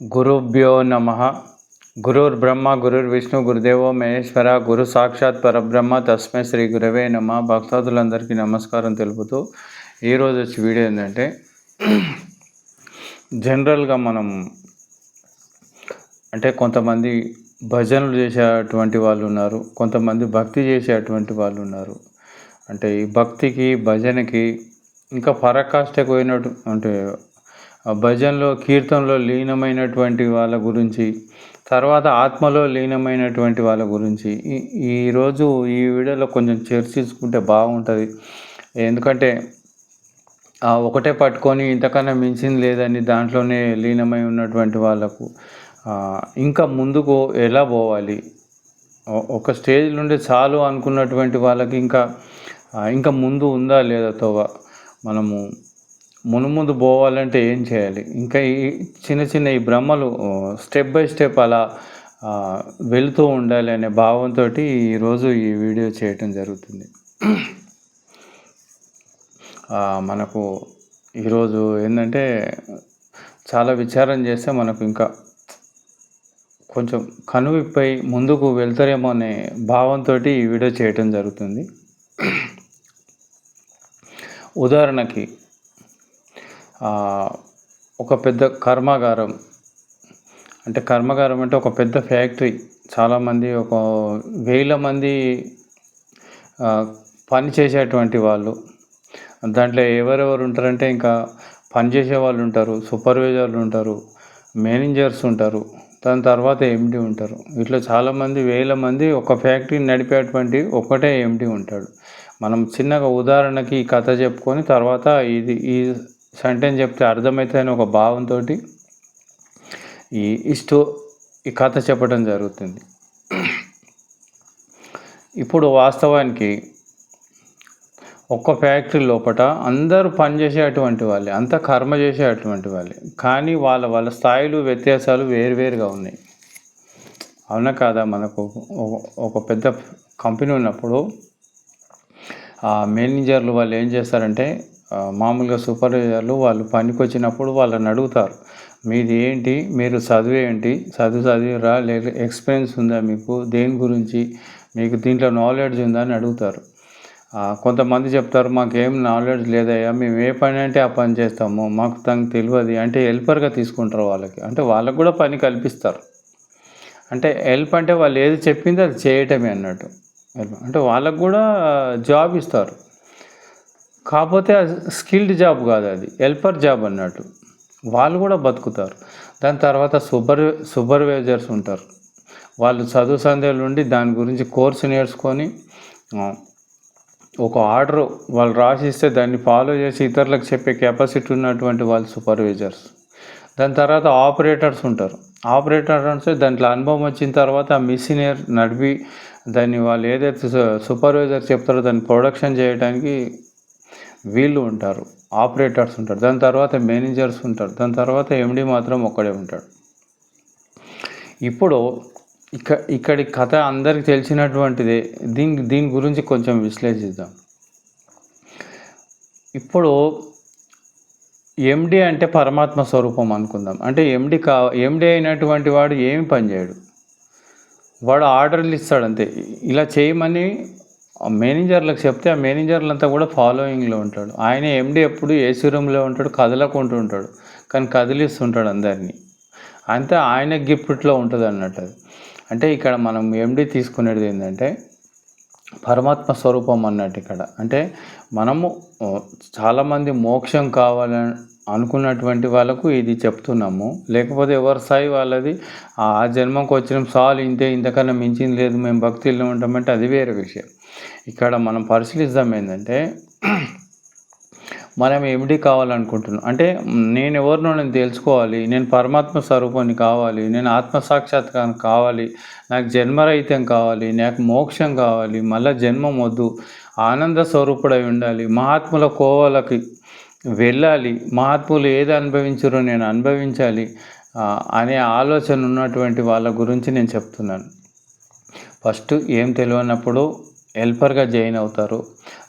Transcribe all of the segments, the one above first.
గురుభ్యో నమ. గురుర్ బ్రహ్మ గురుర్ విష్ణు గురుదేవో మహేశ్వర గురు సాక్షాత్ పరబ్రహ్మ తస్మై శ్రీ గురవే నమ. భక్తాదులందరికీ నమస్కారం తెలుపుతూ ఈరోజు వచ్చి వీడియో ఏంటంటే జనరల్గా మనం అంటే కొంతమంది భజనలు చేసేటువంటి వాళ్ళు ఉన్నారు కొంతమంది భక్తి చేసేటువంటి వాళ్ళు ఉన్నారు. అంటే ఈ భక్తికి భజనకి ఇంకా పరాకాష్ఠకు పోయినట్టు అంటే భజనలో కీర్తనలో లీనమైనటువంటి వాళ్ళ గురించి తర్వాత ఆత్మలో లీనమైనటువంటి వాళ్ళ గురించి ఈ ఈరోజు ఈ వీడియోలో కొంచెం చర్చించుకుంటే బాగుంటుంది. ఎందుకంటే ఆ ఒకటే పట్టుకొని ఇంతకన్నా మించింది లేదని దాంట్లోనే లీనమై ఉన్నటువంటి వాళ్ళకు ఇంకా ముందుకు ఎలా పోవాలి? ఒక స్టేజ్ నుండి చాలు అనుకున్నటువంటి వాళ్ళకి ఇంకా ఇంకా ముందు ఉందా లేదా తోవ? మనము మునుముందు పోవాలంటే ఏం చేయాలి? ఇంకా ఈ చిన్న చిన్న ఈ బ్రహ్మలు స్టెప్ బై స్టెప్ అలా వెళుతూ ఉండాలి అనే భావంతో ఈరోజు ఈ వీడియో చేయటం జరుగుతుంది. మనకు ఈరోజు ఏంటంటే చాలా విచారం చేస్తే మనకు ఇంకా కొంచెం కనువిప్పై ముందుకు వెళ్తారేమో అనే భావంతో ఈ వీడియో చేయటం జరుగుతుంది. ఉదాహరణకి ఒక పెద్ద కర్మాగారం. అంటే కర్మాగారం అంటే ఒక పెద్ద ఫ్యాక్టరీ. చాలామంది ఒక వేల మంది పని చేసేటువంటి వాళ్ళు. దాంట్లో ఎవరెవరు ఉంటారంటే ఇంకా పని చేసే వాళ్ళు ఉంటారు సూపర్వైజర్లు ఉంటారు మేనేజర్స్ ఉంటారు. దాని తర్వాత ఎండి ఉంటారు. ఇట్లా చాలామంది వేల మంది ఒక ఫ్యాక్టరీని నడిపేటువంటి ఒకటే ఎండి ఉంటాడు. మనం చిన్నగా ఉదాహరణకి ఈ కథ చెప్పుకొని తర్వాత ఇది ఈ సెంటెన్స్ చెప్తే అర్థమవుతుందని ఒక భావంతో ఈ ఈ స్టో ఈ కథ చెప్పడం జరుగుతుంది. ఇప్పుడు వాస్తవానికి ఒక్క ఫ్యాక్టరీ లోపల అందరూ పనిచేసేటువంటి వాళ్ళే అంత కర్మ చేసేటువంటి వాళ్ళే. కానీ వాళ్ళ వాళ్ళ స్థాయిలు వ్యత్యాసాలు వేరువేరుగా ఉన్నాయి. అవునా కాదా? మనకు ఒక- పెద్ద కంపెనీ ఉన్నప్పుడు ఆ మేనేజర్లు వాళ్ళు ఏం చేస్తారంటే మామూలుగా సూపర్వైజర్లు వాళ్ళు పనికి వచ్చినప్పుడు వాళ్ళని అడుగుతారు మీది ఏంటి? మీరు చదువు ఏంటి? చదువు చదివిరా? లేదా ఎక్స్పీరియన్స్ ఉందా మీకు? దేని గురించి? మీకు దీంట్లో నాలెడ్జ్ ఉందా? అని అడుగుతారు. కొంతమంది చెప్తారు మాకేం నాలెడ్జ్ లేదయ్యా మేము ఏ పని అంటే ఆ పని చేస్తాము మాకు తనకు తెలియదు. అంటే హెల్పర్గా తీసుకుంటారు వాళ్ళకి. అంటే వాళ్ళకు కూడా పని కల్పిస్తారు. అంటే హెల్ప్ అంటే వాళ్ళు ఏది చెప్పిందో అది చేయటమే అన్నట్టు. హెల్ప్ అంటే వాళ్ళకు కూడా జాబ్ ఇస్తారు. కాకపోతే స్కిల్డ్ జాబ్ కాదు అది. హెల్పర్ జాబ్ అన్నట్టు. వాళ్ళు కూడా బతుకుతారు. దాని తర్వాత సూపర్ సూపర్వైజర్స్ ఉంటారు. వాళ్ళు చదువు సందేహాలు ఉండి దాని గురించి కోర్సు నేర్చుకొని ఒక ఆర్డర్ వాళ్ళు రాసిస్తే దాన్ని ఫాలో చేసి ఇతరులకు చెప్పే కెపాసిటీ ఉన్నటువంటి వాళ్ళు సూపర్వైజర్స్. దాని తర్వాత ఆపరేటర్స్ ఉంటారు. ఆపరేటర్ అంటే దాంట్లో అనుభవం వచ్చిన తర్వాత ఆ మిషన్ నడిపి దాన్ని వాళ్ళు ఏదైతే సూపర్వైజర్ చెప్తారో దాన్ని ప్రొడక్షన్ చేయడానికి వీళ్ళు ఉంటారు ఆపరేటర్స్ ఉంటారు దాని తర్వాత మేనేజర్స్ ఉంటారు దాని తర్వాత ఎండి మాత్రం ఒక్కడే ఉంటాడు. ఇప్పుడు ఇక ఇక్కడి కథ అందరికి తెలిసినటువంటిదే దీని దీని గురించి కొంచెం విశ్లేషిద్దాం. ఇప్పుడు ఎండి అంటే పరమాత్మ స్వరూపం అనుకుందాం. అంటే ఎండి కా ఎండి అయినటువంటి వాడు ఏమి పని చేయడు వాడు ఆర్డర్లు ఇస్తాడు అంతే. ఇలా చేయమని మేనేజర్లకు చెప్తే ఆ మేనేజర్లంతా కూడా ఫాలోయింగ్లో ఉంటాడు. ఆయన ఎండి ఎప్పుడు ఏసీ రూమ్లో ఉంటాడు కదలకుంటూ ఉంటాడు. కానీ కదిలిస్తుంటాడు అందరినీ. అంతే ఆయన గిఫ్ట్లో ఉంటుంది అన్నట్టు అది. అంటే ఇక్కడ మనం ఎండి తీసుకునేది ఏంటంటే పరమాత్మ స్వరూపం అన్నట్టు ఇక్కడ. అంటే మనము చాలామంది మోక్షం కావాలని అనుకున్నటువంటి వాళ్ళకు ఇది చెప్తున్నాము. లేకపోతే ఎవరి స్థాయి వాళ్ళది ఆ జన్మకు వచ్చిన సాల్ ఇంతే ఇంతకన్నా మించింది లేదు మేము భక్తిలో ఉంటామంటే అది వేరే విషయం. ఇక్కడ మనం పరిశీలిద్దాం ఏంటంటే మనం ఏమిటి కావాలనుకుంటున్నాం? అంటే నేను ఎవరినో నేను తెలుసుకోవాలి నేను పరమాత్మ స్వరూపాన్ని కావాలి నేను ఆత్మసాక్షాత్కారం కావాలి నాకు జన్మరహితం కావాలి నాకు మోక్షం కావాలి మళ్ళీ జన్మం వద్దు ఆనంద స్వరూపుడై ఉండాలి మహాత్ముల కోవలకి వెళ్ళాలి మహాత్ములు ఏది అనుభవించారో నేను అనుభవించాలి అనే ఆలోచన ఉన్నటువంటి వాళ్ళ గురించి నేను చెప్తున్నాను. ఫస్ట్ ఏం తెలియనప్పుడు హెల్పర్గా జాయిన్ అవుతారు.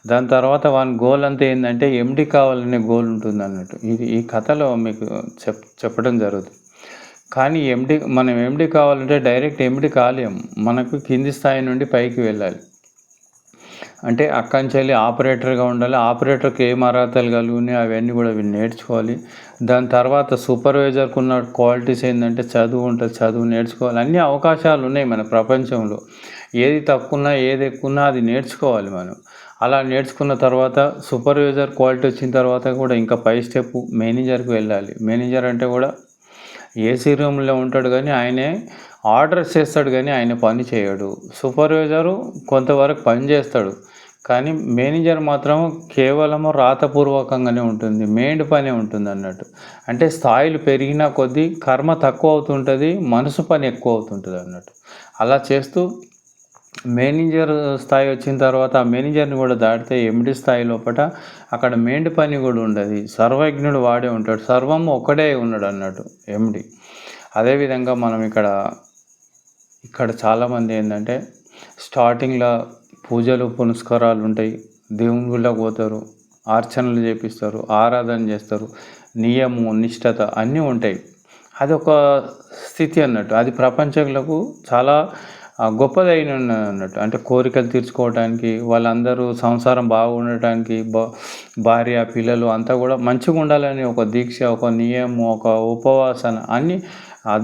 దాని తర్వాత వాని గోల్ అంతా ఏంటంటే ఎండి కావాలనే గోల్ ఉంటుంది అన్నట్టు ఇది ఈ కథలో మీకు చెప్ చెప్పడం జరుగుతుంది. కానీ ఎండి మనం ఎండి కావాలంటే డైరెక్ట్ ఎండి కాలేము. మనకు కింది స్థాయి నుండి పైకి వెళ్ళాలి. అంటే అక్కంచెల్లి ఆపరేటర్గా ఉండాలి. ఆపరేటర్కి ఏం అర్హతలు కలిగి అవన్నీ కూడా వీళ్ళు నేర్చుకోవాలి. దాని తర్వాత సూపర్వైజర్కి ఉన్న క్వాలిటీస్ ఏంటంటే చదువు ఉంటుంది. చదువు నేర్చుకోవాలి. అన్ని అవకాశాలు ఉన్నాయి మన ప్రపంచంలో. ఏది తక్కువన్నా ఏది ఎక్కువన్నా అది నేర్చుకోవాలి మనం. అలా నేర్చుకున్న తర్వాత సూపర్వైజర్ క్వాలిటీ వచ్చిన తర్వాత కూడా ఇంకా పై స్టెప్ మేనేజర్కి వెళ్ళాలి. మేనేజర్ అంటే కూడా ఏసీ రూమ్లో ఉంటాడు కానీ ఆయనే ఆర్డర్స్ చేస్తాడు కానీ ఆయన పని చేయడు. సూపర్వైజరు కొంతవరకు పని చేస్తాడు. కానీ మేనేజర్ మాత్రం కేవలము రాతపూర్వకంగానే ఉంటుంది. మెయిన్ పనే ఉంటుంది అన్నట్టు. అంటే స్థాయిలు పెరిగిన కొద్దీ కర్మ తక్కువ అవుతుంటుంది మనసు పని ఎక్కువ అవుతుంటుంది అన్నట్టు. అలా చేస్తూ మేనేజర్ స్థాయి వచ్చిన తర్వాత ఆ మేనేజర్ని కూడా దాటితే ఎండి స్థాయి లోపల అక్కడ మేండి పని కూడా ఉండదు. సర్వజ్ఞుడు వాడే ఉంటాడు. సర్వం ఒక్కడే ఉన్నాడు అన్నట్టు ఎండి. అదేవిధంగా మనం ఇక్కడ ఇక్కడ చాలామంది ఏంటంటే స్టార్టింగ్లో పూజలు పునస్కారాలు ఉంటాయి. దేవుని పోతారు. అర్చనలు చేపిస్తారు. ఆరాధన చేస్తారు. నియము నిష్టత అన్నీ ఉంటాయి. అది ఒక స్థితి అన్నట్టు. అది ప్రపంచంలో చాలా గొప్పదైన అన్నట్టు అంటే కోరికలు తీర్చుకోవడానికి వాళ్ళందరూ సంసారం బాగుండటానికి భార్య పిల్లలు అంతా కూడా మంచిగా ఉండాలని ఒక దీక్ష ఒక నియమం ఒక ఉపవాసన అన్నీ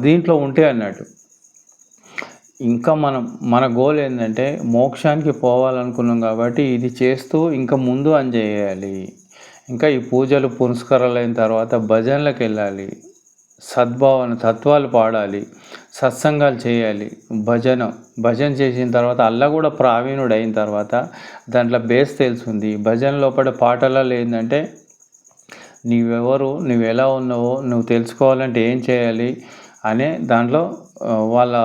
దీంట్లో ఉంటాయి అన్నట్టు. ఇంకా మనం మన గోల్ ఏంటంటే మోక్షానికి పోవాలనుకున్నాం కాబట్టి ఇది చేస్తూ ఇంకా ముందు అని చేయాలి. ఇంకా ఈ పూజలు పురస్కారాలు అయిన తర్వాత భజనలకు వెళ్ళాలి. సద్భావన తత్వాలు పాడాలి. సత్సంగాలు చేయాలి. భజన. భజన చేసిన తర్వాత అల్లా కూడా ప్రావీణుడు అయిన తర్వాత దాంట్లో బేస్ తెలుసుంది. భజన లోపల పాటలలో ఏంటంటే నీవెవరు? నువ్వు ఎలా ఉన్నావో? నువ్వు తెలుసుకోవాలంటే ఏం చేయాలి? అనే దాంట్లో వాళ్ళ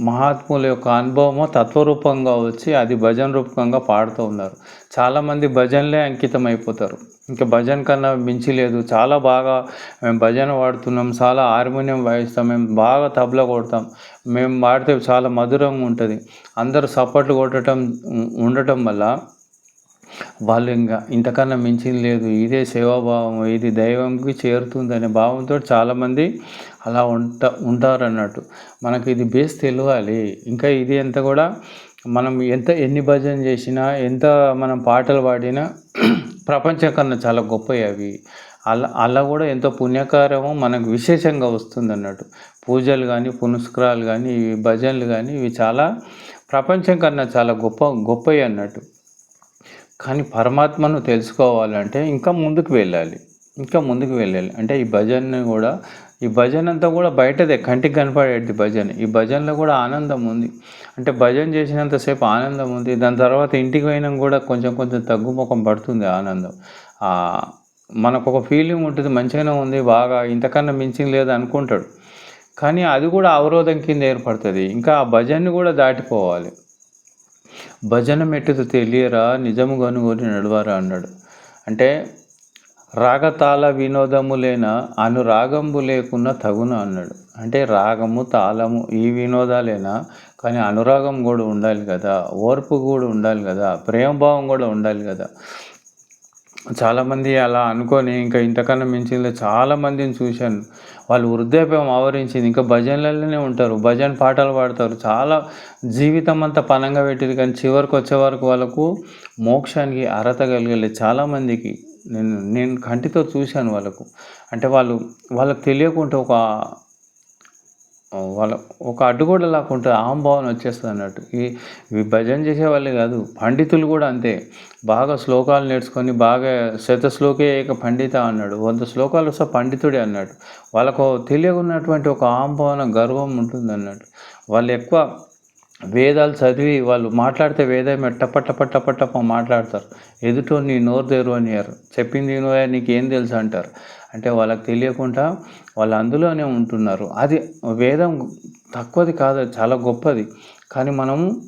మహాత్ముల యొక్క అనుభవము తత్వరూపంగా వచ్చి అది భజన రూపకంగా పాడుతూ ఉన్నారు. చాలామంది భజనలే అంకితం అయిపోతారు ఇంకా భజన కన్నా మించి లేదు. చాలా బాగా మేము భజన వాడుతున్నాం చాలా హార్మోనియం వాయిస్తాం. మేము బాగా తబలా కొడతాం. మేము వాడితే చాలా మధురంగా ఉంటుంది. అందరూ సపోర్ట్లు కొట్టడం ఉండటం వల్ల వాళ్ళు ఇంకా ఇంతకన్నా మించింది లేదు. ఇదే సేవాభావం ఇది దైవంకి చేరుతుంది అనే భావంతో చాలామంది అలా ఉంట ఉంటారు అన్నట్టు మనకి ఇది బేస్ తెలియాలి. ఇంకా ఇది ఎంత కూడా మనం ఎంత ఎన్ని భజన చేసినా ఎంత మనం పాటలు పాడినా ప్రపంచం కన్నా చాలా గొప్పవి అవి. అలా అలా కూడా ఎంతో పుణ్యకారము మనకు విశేషంగా వస్తుంది అన్నట్టు పూజలు కానీ పునస్కారాలు కానీ ఇవి భజనలు కానీ ఇవి చాలా ప్రపంచం కన్నా చాలా గొప్ప గొప్పవి అన్నట్టు. కానీ పరమాత్మను తెలుసుకోవాలంటే ఇంకా ముందుకు వెళ్ళాలి. ఇంకా ముందుకు వెళ్ళాలి. అంటే ఈ భజనని కూడా ఈ భజన అంతా కూడా బయటదే కంటికి కనపడేది భజన. ఈ భజనలో కూడా ఆనందం ఉంది. అంటే భజన చేసినంతసేపు ఆనందం ఉంది. దాని తర్వాత ఇంటికి పోయినా కూడా కొంచెం కొంచెం తగ్గుముఖం పడుతుంది ఆనందం. మనకు ఒక ఫీలింగ్ ఉంటుంది మంచిగానే ఉంది బాగా ఇంతకన్నా మించింది లేదు అనుకుంటాడు. కానీ అది కూడా అవరోధం కింద ఏర్పడుతుంది. ఇంకా ఆ భజన్ని కూడా దాటిపోవాలి. భజన మెట్టుతో తెలియరా నిజము కనుగొని నడవరా అన్నాడు. అంటే రాగతాళ వినోదము లేన అనురాగంబు లేకున్నా తగున అన్నాడు. అంటే రాగము తాళము ఈ వినోదాలేనా? కానీ అనురాగం కూడా ఉండాలి కదా. ఓర్పు కూడా ఉండాలి కదా. ప్రేమభావం కూడా ఉండాలి కదా. చాలామంది అలా అనుకొని ఇంకా ఇంతకన్నా మించింది చాలామందిని చూశాను. వాళ్ళు వృద్ధాప్యం ఆవరించింది. ఇంకా భజనలలోనే ఉంటారు. భజన పాటలు పాడతారు. చాలా జీవితం అంతా పనంగా పెట్టింది. కానీ చివరికి వచ్చే వరకు వాళ్ళకు మోక్షానికి అర్హత కలిగలేదు చాలామందికి. నేను నేను కంటితో చూశాను వాళ్ళకు. అంటే వాళ్ళు వాళ్ళకు తెలియకుండా ఒక వాళ్ళ ఒక అడ్డుగోడ లాక్కుంటే ఆంభావన వచ్చేస్తుంది అన్నట్టు. ఈ భజన చేసేవాళ్ళే కాదు పండితులు కూడా అంతే. బాగా శ్లోకాలు నేర్చుకొని బాగా శతశ్లోకే ఏక పండిత అన్నాడు. వంద శ్లోకాలు వస్తే పండితుడే అన్నాడు. వాళ్ళకు తెలియకున్నటువంటి ఒక ఆంభావన గర్వం ఉంటుంది అన్నట్టు. వాళ్ళు ఎక్కువ వేదాలు చదివి వాళ్ళు మాట్లాడితే వేదమే టప్ప టప్ప టప్ప మాట్లాడతారు. ఎదుటో నీ నోరు తెరు అనియారు చెప్పింది నీకు ఏం తెలుసు అంటారు. అంటే వాళ్ళకి తెలియకుండా వాళ్ళు అందులోనే ఉంటున్నారు. అది వేదం తక్కువది కాదు చాలా గొప్పది. కానీ మనము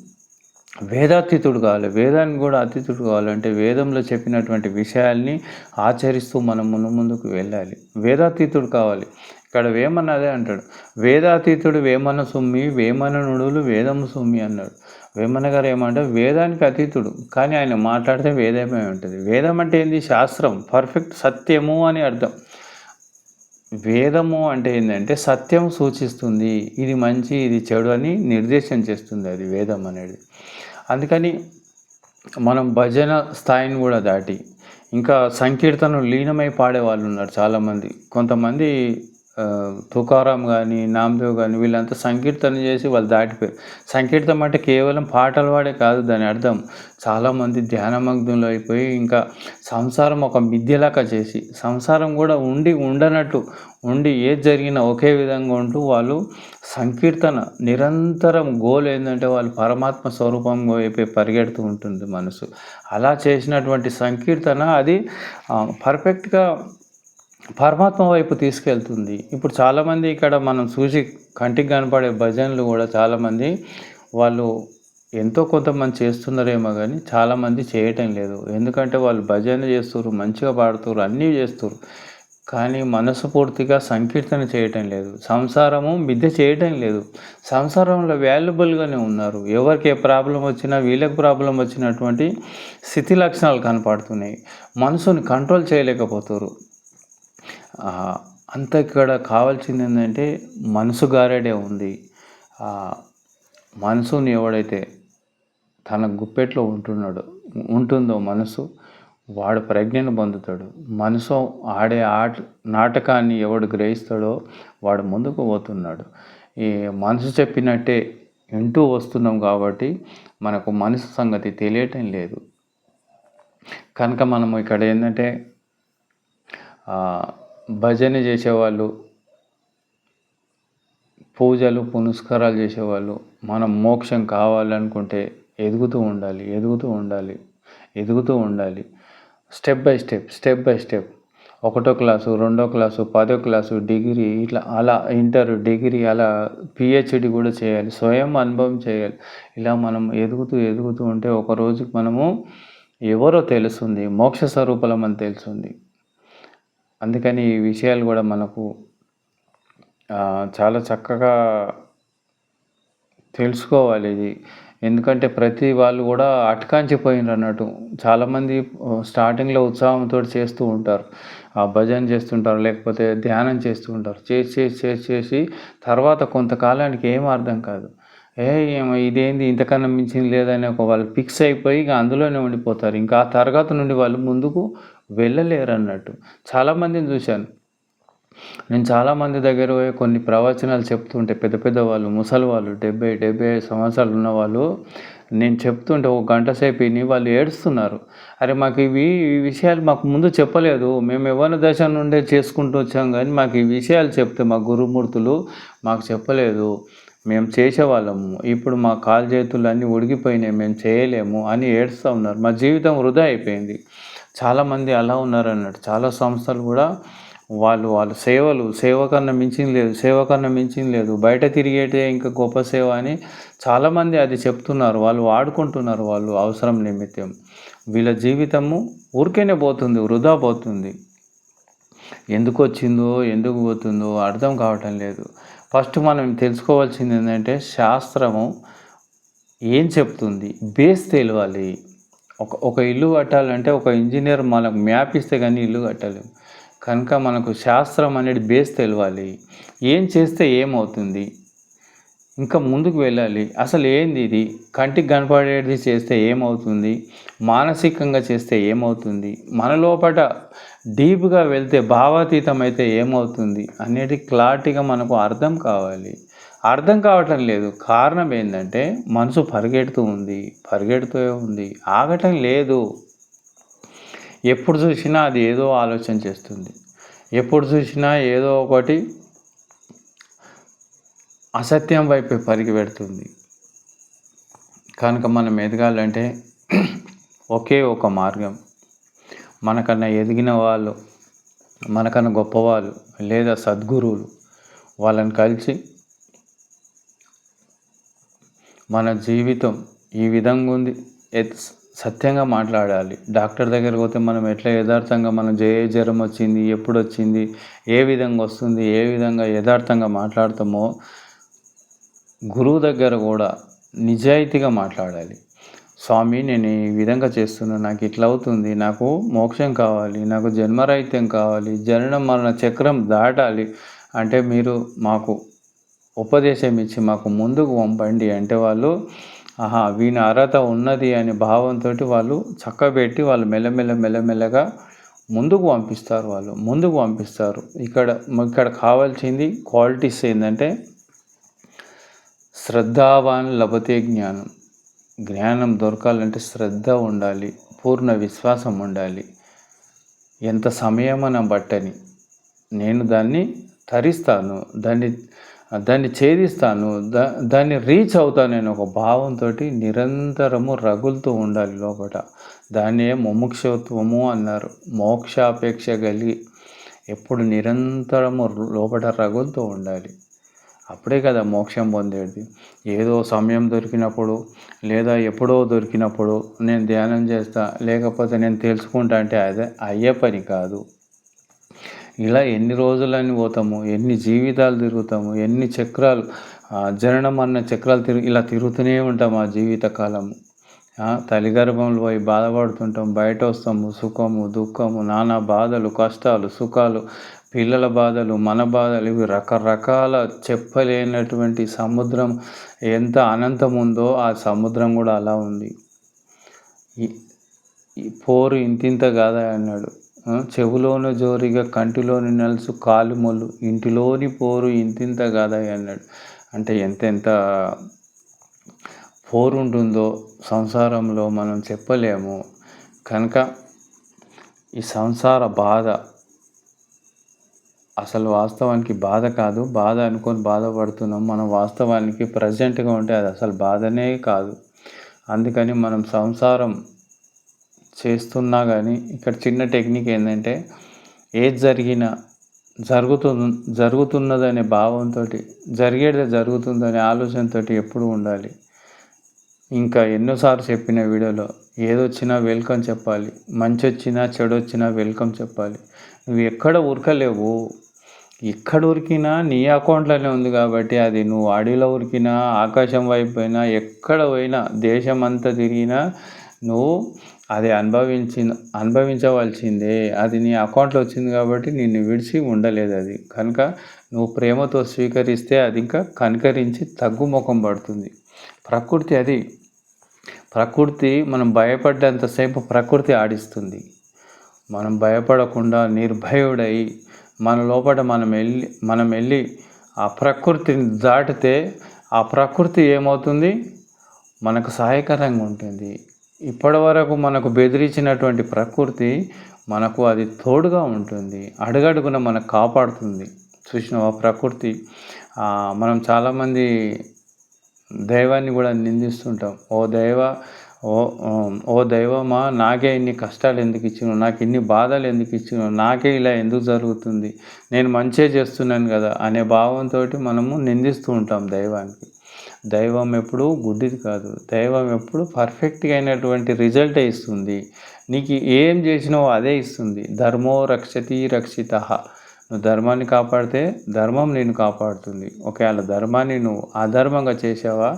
వేదాతీతుడు కావాలి. వేదానికి కూడా అతీతుడు కావాలంటే వేదంలో చెప్పినటువంటి విషయాల్ని ఆచరిస్తూ మనం ముందు ముందుకు వెళ్ళాలి. వేదాతీతుడు కావాలి. ఇక్కడ వేమన్న అదే అంటాడు. వేదాతీతుడు వేమన సుమ్మి వేమన నుడులు వేదము సుమ్మి అన్నాడు. వేమన గారు ఏమంటే వేదానికి అతీతుడు. కానీ ఆయన మాట్లాడితే వేదమే ఉంటుంది. వేదం అంటే ఏంది? శాస్త్రం. పర్ఫెక్ట్ సత్యము అని అర్థం. వేదము అంటే ఏంటంటే సత్యం సూచిస్తుంది. ఇది మంచి ఇది చెడు అని నిర్దేశం చేస్తుంది అది వేదం అనేది. అందుకని మనం భజన స్థాయిని కూడా దాటి ఇంకా సంకీర్తనలు లీనమై పాడే వాళ్ళు ఉన్నారు చాలామంది. కొంతమంది తుకారాం కానీ నామదేవ్ కానీ వీళ్ళంతా సంకీర్తన చేసి వాళ్ళు దాటిపోయారు సంకీర్తనం అంటే కేవలం పాటలు పాడే కాదు దాని అర్థం. చాలామంది ధ్యానమగ్నంలో అయిపోయి ఇంకా సంసారం ఒక మిథ్యలాగా చేసి సంసారం కూడా ఉండి ఉండనట్టు ఉండి ఏది జరిగినా ఒకే విధంగా ఉంటూ వాళ్ళు సంకీర్తన నిరంతరం గోల్ ఏంటంటే వాళ్ళు పరమాత్మ స్వరూపం వైపే పరిగెడుతూ ఉంటుంది మనసు. అలా చేసినటువంటి సంకీర్తన అది పర్ఫెక్ట్గా పరమాత్మ వైపు తీసుకెళ్తుంది. ఇప్పుడు చాలామంది ఇక్కడ మనం చూసి కంటికి కనపడే భజనలు కూడా చాలామంది వాళ్ళు ఎంతో కొంతమంది చేస్తున్నారేమో కానీ చాలామంది చేయటం లేదు. ఎందుకంటే వాళ్ళు భజన చేస్తారు మంచిగా పాడుతారు అన్నీ చేస్తారు కానీ మనసు పూర్తిగా సంకీర్తన చేయటం లేదు. సంసారము మిద్దె చేయటం లేదు. సంసారంలో వాల్యుబుల్గానే ఉన్నారు. ఎవరికి ఏ ప్రాబ్లం వచ్చినా వీళ్ళకి ప్రాబ్లం వచ్చినటువంటి స్థితి లక్షణాలు కనపడుతున్నాయి. మనసుని కంట్రోల్ చేయలేకపోతారు అంత ఇక్కడ కావాల్సింది ఏంటంటే మనసు గారడే ఉంది. మనసుని ఎవడైతే తన గుప్పెట్లో ఉంటున్నాడో ఉంటుందో మనసు వాడు ప్రజ్ఞను పొందుతాడు. మనసు ఆడే ఆట నాటకాన్ని ఎవడు గ్రహిస్తాడో వాడు ముందుకు పోతున్నాడు. ఈ మనసు చెప్పినట్టే వింటూ వస్తున్నాం కాబట్టి మనకు మనసు సంగతి తెలియటం లేదు. కనుక మనము ఇక్కడ ఏంటంటే భజన చేసేవాళ్ళు పూజలు పునస్కారాలు చేసేవాళ్ళు మనం మోక్షం కావాలనుకుంటే ఎదుగుతూ ఉండాలి ఎదుగుతూ ఉండాలి ఎదుగుతూ ఉండాలి. Step by step step by step. ఒకటో క్లాసు రెండో క్లాసు పదో క్లాసు డిగ్రీ ఇట్లా అలా ఇంటర్ డిగ్రీ అలా పిహెచ్డి కూడా చేయాలి స్వయం అనుభవం చేయాలి. ఇలా మనం ఎదుగుతూ ఎదుగుతూ ఉంటే ఒక రోజుకి మనము ఎవరో తెలుస్తుంది మోక్ష స్వరూపలం అని తెలుస్తుంది అందుకని ఈ విషయాలు కూడా మనకు చాలా చక్కగా తెలుసుకోవాలి ఇది. ఎందుకంటే ప్రతి వాళ్ళు కూడా అటకాంచిపోయినారు అన్నట్టు. చాలామంది స్టార్టింగ్లో ఉత్సాహంతో చేస్తూ ఉంటారు. ఆ భజన చేస్తుంటారు లేకపోతే ధ్యానం చేస్తూ ఉంటారు. చేసి చేసి చేసి చేసి తర్వాత కొంతకాలానికి ఏం అర్థం కాదు. ఏ ఇదేంది ఇంతకన్నా మించింది లేదని ఒక వాళ్ళు ఫిక్స్ అయిపోయి ఇక అందులోనే ఉండిపోతారు. ఇంకా ఆ తరగతి నుండి వాళ్ళు ముందుకు వెళ్ళలేరు అన్నట్టు చాలామందిని చూశాను. నేను చాలామంది దగ్గర పోయి కొన్ని ప్రవచనాలు చెప్తుంటే పెద్ద పెద్ద వాళ్ళు ముసలి వాళ్ళు డెబ్బై డెబ్బై ఐదు సంవత్సరాలు ఉన్న వాళ్ళు నేను చెప్తుంటే ఒక గంట సేపు విని వాళ్ళు ఏడుస్తున్నారు. అరే మాకు ఇవి ఈ విషయాలు మాకు ముందు చెప్పలేదు. మేము ఎవరి దశ నుండే చేసుకుంటూ వచ్చాం కానీ మాకు ఈ విషయాలు చెప్తే మా గురుమూర్తులు మాకు చెప్పలేదు. మేము చేసేవాళ్ళము. ఇప్పుడు మా కాలు చేతులు అన్నీ ఉడిగిపోయినాయి మేము చేయలేము అని ఏడుస్తూ ఉన్నారు. మా జీవితం వృధా అయిపోయింది. చాలామంది అలా ఉన్నారు అన్నట్టు చాలా సంస్థలు కూడా వాళ్ళు వాళ్ళ సేవలు సేవ కన్నా మించింది లేదు సేవ కన్నా మించింది లేదు. బయట తిరిగేటే ఇంకా గొప్ప సేవ అని చాలామంది అది చెప్తున్నారు. వాళ్ళు వాడుకుంటున్నారు వాళ్ళు అవసరం నిమిత్తం. వీళ్ళ జీవితము ఊరికేనే పోతుంది వృధా పోతుంది. ఎందుకు వచ్చిందో ఎందుకు పోతుందో అర్థం కావటం లేదు. ఫస్ట్ మనం తెలుసుకోవాల్సింది ఏంటంటే శాస్త్రము ఏం చెప్తుంది? బేస్ తెలియాలి ఒక ఒక ఇల్లు కట్టాలంటే ఒక ఇంజనీర్ మనకు మ్యాప్ ఇస్తే కానీ ఇల్లు కట్టలేము. కనుక మనకు శాస్త్రం అనేది బేస్ తెలవాలి. ఏం చేస్తే ఏమవుతుంది? ఇంకా ముందుకు వెళ్ళాలి. అసలు ఏంది ఇది? కంటికి కనపడేది చేస్తే ఏమవుతుంది? మానసికంగా చేస్తే ఏమవుతుంది? మన లోపల డీప్గా వెళ్తే భావాతీతం అయితే ఏమవుతుంది? అనేది క్లారిటీగా మనకు అర్థం కావాలి. అర్థం కావటం లేదు. కారణం ఏంటంటే మనసు పరిగెడుతూ ఉంది. పరిగెడుతూ ఉంది. ఆగటం లేదు. ఎప్పుడు చూసినా అది ఏదో ఆలోచన చేస్తుంది. ఎప్పుడు చూసినా ఏదో ఒకటి అసత్యం వైపు పరిగి పెడుతుంది కనుక మనం ఎదగాలంటే ఒకే ఒక మార్గం. మనకన్నా ఎదిగిన వాళ్ళు మనకన్నా గొప్పవాళ్ళు లేదా సద్గురువులు వాళ్ళని కలిసి మన జీవితం ఈ విధంగా ఉంది. సత్యంగా మాట్లాడాలి. డాక్టర్ దగ్గరికి పోతే మనం ఎట్లా యథార్థంగా మనం ఏ జ్వరం వచ్చింది ఎప్పుడు వచ్చింది ఏ విధంగా వస్తుంది ఏ విధంగా యథార్థంగా మాట్లాడతామో గురువు దగ్గర కూడా నిజాయితీగా మాట్లాడాలి. స్వామి నేను ఈ విధంగా చేస్తున్నాను. నాకు ఇట్లా అవుతుంది. నాకు మోక్షం కావాలి. నాకు జన్మరాహిత్యం కావాలి. జనన మరణ చక్రం దాటాలి. అంటే మీరు మాకు ఉపదేశం ఇచ్చి మాకు ముందుకు పంపండి అంటే వాళ్ళు ఆహా వీని అర్హత ఉన్నది అనే భావంతో వాళ్ళు చక్కబెట్టి వాళ్ళు మెల్లమెల్ల మెల్లమెల్లగా ముందుకు పంపిస్తారు వాళ్ళు ముందుకు పంపిస్తారు. ఇక్కడ ఇక్కడ కావాల్సింది క్వాలిటీస్ ఏంటంటే శ్రద్ధావాన్ లభతే జ్ఞానం. జ్ఞానం దొరకాలంటే శ్రద్ధ ఉండాలి పూర్ణ విశ్వాసం ఉండాలి. ఎంత సమయమన బట్టని నేను దాన్ని తరిస్తాను. దాన్ని దాన్ని ఛేదిస్తాను దా దాన్ని రీచ్ అవుతాను నేను ఒక భావంతో నిరంతరము రగులుతూ ఉండాలి లోపల దాన్నే ముముక్షత్వము అన్నారు. మోక్షాపేక్ష కలిగి ఎప్పుడు నిరంతరము లోపల రగులుతూ ఉండాలి. అప్పుడే కదా మోక్షం పొందేది. ఏదో సమయం దొరికినప్పుడు లేదా ఎప్పుడో దొరికినప్పుడు నేను ధ్యానం చేస్తా లేకపోతే నేను తెలుసుకుంటా అంటే అదే అయ్యే పని కాదు. ఇలా ఎన్ని రోజులని పోతాము? ఎన్ని జీవితాలు తిరుగుతాము? ఎన్ని చక్రాలు? జననం అన్న చక్రాలు తిరుగు ఇలా తిరుగుతూనే ఉంటాము ఆ జీవిత కాలము. తల్లి గర్భంలో పోయి బాధపడుతుంటాం. బయట వస్తాము. సుఖము దుఃఖము నానా బాధలు కష్టాలు సుఖాలు పిల్లల బాధలు మన బాధలు ఇవి రకరకాల చెప్పలేనటువంటి సముద్రం ఎంత అనంతం ఉందో ఆ సముద్రం కూడా అలా ఉంది. ఈ పోరు ఇంతింత కాదా అన్నాడు. చెవులోని జోరిగా కంటిలోని నలుసు కాలుమొలు ఇంటిలోని పోరు ఇంతింత కాదా అన్నాడు. అంటే ఎంతెంత పోరు ఉంటుందో సంసారంలో మనం చెప్పలేము. కనుక ఈ సంసార బాధ అసలు వాస్తవానికి బాధ కాదు. బాధ అనుకొని బాధపడుతున్నాం. మనం వాస్తవానికి ప్రజెంట్గా ఉంటే అది అసలు బాధనే కాదు. అందుకని మనం సంసారం చేస్తున్నా కానీ ఇక్కడ చిన్న టెక్నిక్ ఏంటంటే ఏది జరిగినా జరుగుతు జరుగుతున్నదనే భావంతో జరిగేది జరుగుతుందనే ఆలోచనతో ఎప్పుడు ఉండాలి. ఇంకా ఎన్నోసార్లు చెప్పిన వీడియోలో ఏదొచ్చినా వెల్కమ్ చెప్పాలి మంచి వచ్చినా చెడు వచ్చినా వెల్కమ్ చెప్పాలి. నువ్వు ఎక్కడ ఉరకలేవు. ఎక్కడ ఉరికినా నీ అకౌంట్లోనే ఉంది కాబట్టి అది నువ్వు అడవిలో ఉరికినా ఆకాశం వైపు పోయినా ఎక్కడ పోయినా దేశం అంతా తిరిగినా నువ్వు అది అనుభవించి అనుభవించవలసిందే. అది నీ అకౌంట్లో వచ్చింది కాబట్టి నిన్ను విడిచి ఉండలేదు అది. కనుక నువ్వు ప్రేమతో స్వీకరిస్తే అది ఇంకా కనికరించి తగ్గుముఖం పడుతుంది. ప్రకృతి అది. ప్రకృతి మనం భయపడ్డంతసేపు ప్రకృతి ఆడిస్తుంది. మనం భయపడకుండా నిర్భయుడై మన లోపల మనం వెళ్ళి మనం వెళ్ళి ఆ ప్రకృతిని దాటితే ఆ ప్రకృతి ఏమవుతుంది? మనకు సహాయకరంగా ఉంటుంది. ఇప్పటి వరకు మనకు బెదిరించినటువంటి ప్రకృతి మనకు అది తోడుగా ఉంటుంది అడుగడుగున మనకు కాపాడుతుంది. చూసిన ప్రకృతి? మనం చాలామంది దైవాన్ని కూడా నిందిస్తుంటాం. ఓ దైవ ఓ ఓ దైవమా నాకే ఇన్ని కష్టాలు ఎందుకు ఇచ్చినావు? నాకు ఇన్ని బాధలు ఎందుకు ఇచ్చినావు? నాకే ఇలా ఎందుకు జరుగుతుంది? నేను మంచే చేస్తున్నాను కదా అనే భావంతో మనము నిందిస్తూ ఉంటాం దైవానికి. దైవం ఎప్పుడు గుడ్డిది కాదు. దైవం ఎప్పుడు పర్ఫెక్ట్గా అయినటువంటి రిజల్టే ఇస్తుంది. నీకు ఏం చేసినావో అదే ఇస్తుంది. ధర్మో రక్షతి రక్షిత. నువ్వు ధర్మాన్ని కాపాడితే ధర్మం నేను కాపాడుతుంది. ఒకవేళ ధర్మాన్ని నువ్వు అధర్మంగా చేసావా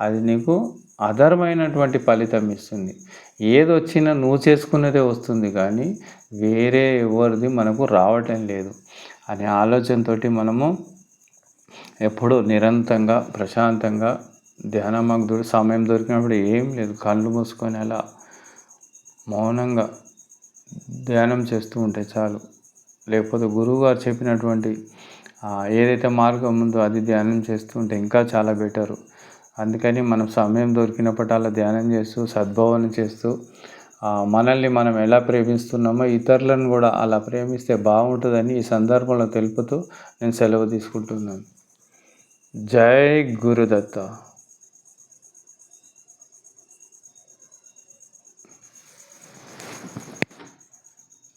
అది నీకు అధర్మైనటువంటి ఫలితం ఇస్తుంది. ఏది వచ్చినా నువ్వు చేసుకున్నదే వస్తుంది కానీ వేరే ఎవరిది మనకు రావటం లేదు. అనే ఆలోచనతో మనము ఎప్పుడూ నిరంతరంగా ప్రశాంతంగా ధ్యానమగ్ధుడు సమయం దొరికినప్పుడు ఏం లేదు. కళ్ళు మూసుకొని అలా మౌనంగా ధ్యానం చేస్తూ ఉంటే చాలు. లేకపోతే గురువుగారు చెప్పినటువంటి ఏదైతే మార్గం ఉందో అది ధ్యానం చేస్తూ ఉంటే ఇంకా చాలా బెటరు. అందుకని మనం సమయం దొరికినప్పుడు అలా ధ్యానం చేస్తూ సద్భావన చేస్తూ మనల్ని మనం ఎలా ప్రేమిస్తున్నామో ఇతరులను కూడా అలా ప్రేమిస్తే బాగుంటుందని ఈ సందర్భంలో తెలుపుతూ నేను సెలవు తీసుకుంటున్నాను. जय गुरुदत्ता।